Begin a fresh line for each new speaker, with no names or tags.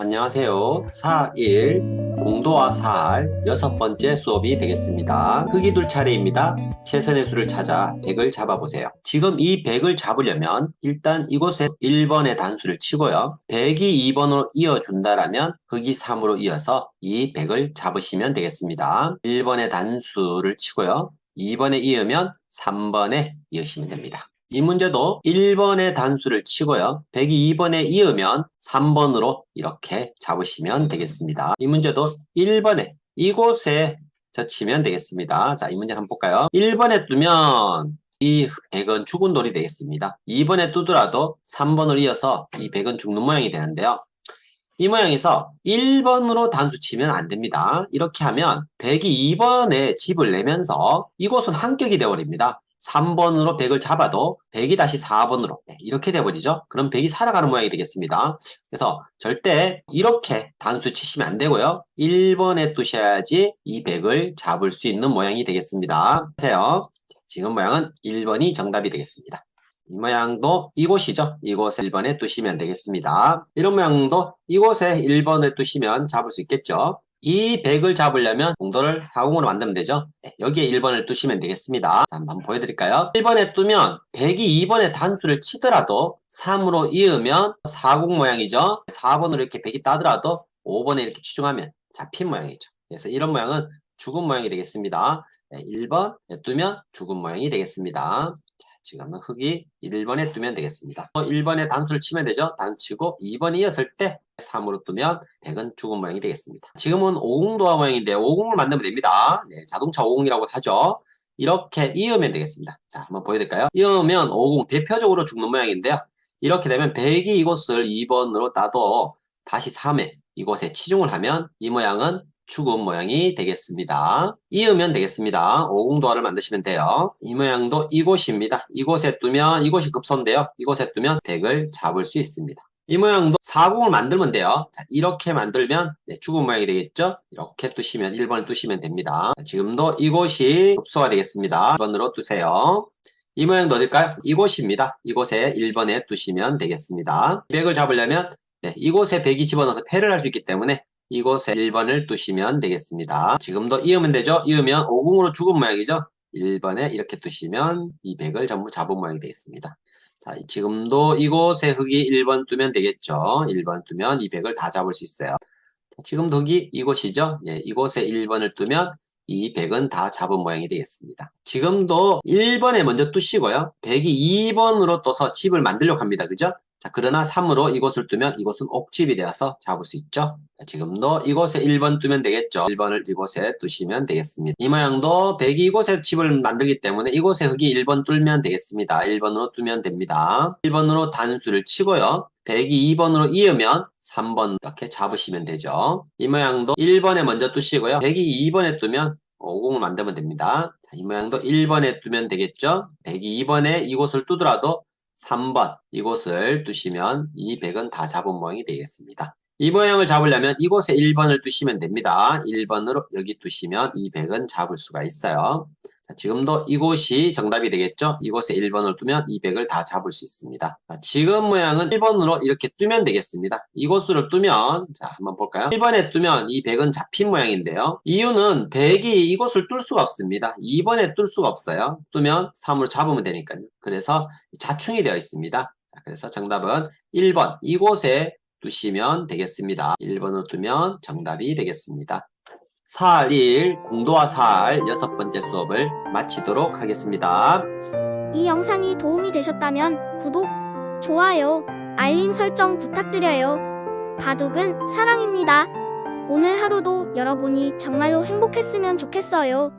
안녕하세요. 4일 공도와 4할 여섯 번째 수업이 되겠습니다. 흙이 둘 차례입니다. 최선의 수를 찾아 100을 잡아보세요. 지금 이 100을 잡으려면 일단 이곳에 1번의 단수를 치고요. 100이 2번으로 이어준다라면 흙이 3으로 이어서 이 100을 잡으시면 되겠습니다. 1번의 단수를 치고요. 2번에 이으면 3번에 이으시면 됩니다. 이 문제도 1번의 단수를 치고요. 102번에 이으면 3번으로 이렇게 잡으시면 되겠습니다. 이 문제도 1번에 이곳에 젖히면 되겠습니다. 자, 이 문제 한번 볼까요? 1번에 두면 이 100은 죽은 돌이 되겠습니다. 2번에 두더라도 3번을 이어서 이 100은 죽는 모양이 되는데요. 이 모양에서 1번으로 단수 치면 안 됩니다. 이렇게 하면 100이 2번에 집을 내면서 이곳은 한격이 되어버립니다. 3번으로 100을 잡아도 100이 다시 4번으로 이렇게 돼버리죠. 그럼 100이 살아가는 모양이 되겠습니다. 그래서 절대 이렇게 단수 치시면 안 되고요. 1번에 두셔야지 이 100을 잡을 수 있는 모양이 되겠습니다. 보세요. 지금 모양은 1번이 정답이 되겠습니다. 이 모양도 이곳이죠. 이곳에 1번에 두시면 되겠습니다. 이런 모양도 이곳에 1번을 두시면 잡을 수 있겠죠. 이 100을 잡으려면 공도를 40으로 만들면 되죠. 네, 여기에 1번을 두시면 되겠습니다. 자, 한번 보여드릴까요? 1번에 두면 100이 2번에 단수를 치더라도 3으로 이으면 40 모양이죠. 4번으로 이렇게 100이 따더라도 5번에 이렇게 치중하면 잡힌 모양이죠. 그래서 이런 모양은 죽은 모양이 되겠습니다. 네, 1번에 두면 죽은 모양이 되겠습니다. 지금은 흙이 1번에 두면 되겠습니다. 1번에 단수를 치면 되죠. 단수 치고 2번 이었을 때 3으로 두면 100은 죽은 모양이 되겠습니다. 지금은 50 도화 모양인데 50을 만들면 됩니다. 네, 자동차 50이라고 하죠. 이렇게 이으면 되겠습니다. 자, 한번 보여드릴까요? 이으면 50 대표적으로 죽는 모양인데요. 이렇게 되면 100이 이곳을 2번으로 따도 다시 3에 이곳에 치중을 하면 이 모양은 죽은 모양이 되겠습니다. 이으면 되겠습니다. 50도화를 만드시면 돼요. 이 모양도 이곳입니다. 이곳에 두면 이곳이 급소인데요. 이곳에 두면 100을 잡을 수 있습니다. 이 모양도 40을 만들면 돼요. 자, 이렇게 만들면 네, 죽은 모양이 되겠죠? 이렇게 두시면 1번을 두시면 됩니다. 자, 지금도 이곳이 급소가 되겠습니다. 1번으로 두세요. 이 모양도 어딜까요? 이곳입니다. 이곳에 1번에 두시면 되겠습니다. 100을 잡으려면 네, 이곳에 100이 집어넣어서 패를 할 수 있기 때문에 이곳에 1번을 두시면 되겠습니다. 지금도 이으면 되죠? 이으면 50으로 죽은 모양이죠? 1번에 이렇게 두시면 이 100을 전부 잡은 모양이 되겠습니다. 자, 지금도 이곳에 흙이 1번 두면 되겠죠? 1번 두면 이 100을 다 잡을 수 있어요. 자, 지금 흙이 이곳이죠? 예, 이곳에 1번을 두면 이 100은 다 잡은 모양이 되겠습니다. 지금도 1번에 먼저 두시고요. 100이 2번으로 떠서 집을 만들려고 합니다. 그죠? 자, 그러나 3으로 이곳을 두면 이곳은 옥집이 되어서 잡을 수 있죠. 자, 지금도 이곳에 1번 두면 되겠죠. 1번을 이곳에 두시면 되겠습니다. 이 모양도 100이 이곳에 집을 만들기 때문에 이곳에 흙이 1번 뚫면 되겠습니다. 1번으로 두면 됩니다. 1번으로 단수를 치고요. 100이 2번으로 이으면 3번 이렇게 잡으시면 되죠. 이 모양도 1번에 먼저 두시고요. 100이 2번에 두면 50을 만들면 됩니다. 자, 이 모양도 1번에 두면 되겠죠. 100이 2번에 이곳을 두더라도 3번 이곳을 두시면 이 100은 다 잡은 모양이 되겠습니다. 이 모양을 잡으려면 이곳에 1번을 두시면 됩니다. 1번으로 여기 두시면 이 100은 잡을 수가 있어요. 자, 지금도 이곳이 정답이 되겠죠? 이곳에 1번을 두면 이 100을 다 잡을 수 있습니다. 자, 지금 모양은 1번으로 이렇게 두면 되겠습니다. 이곳으로 두면 자 한번 볼까요? 1번에 두면 이 100은 잡힌 모양인데요. 이유는 100이 이곳을 뚫 수가 없습니다. 2번에 뚫 수가 없어요. 두면 3으로 잡으면 되니까요. 그래서 자충이 되어 있습니다. 자, 그래서 정답은 1번 이곳에 두시면 되겠습니다. 1번으로 두면 정답이 되겠습니다. 4할 1 공도와 4할 여섯 번째 수업을 마치도록 하겠습니다.
이 영상이 도움이 되셨다면 구독, 좋아요, 알림 설정 부탁드려요. 바둑은 사랑입니다. 오늘 하루도 여러분이 정말로 행복했으면 좋겠어요.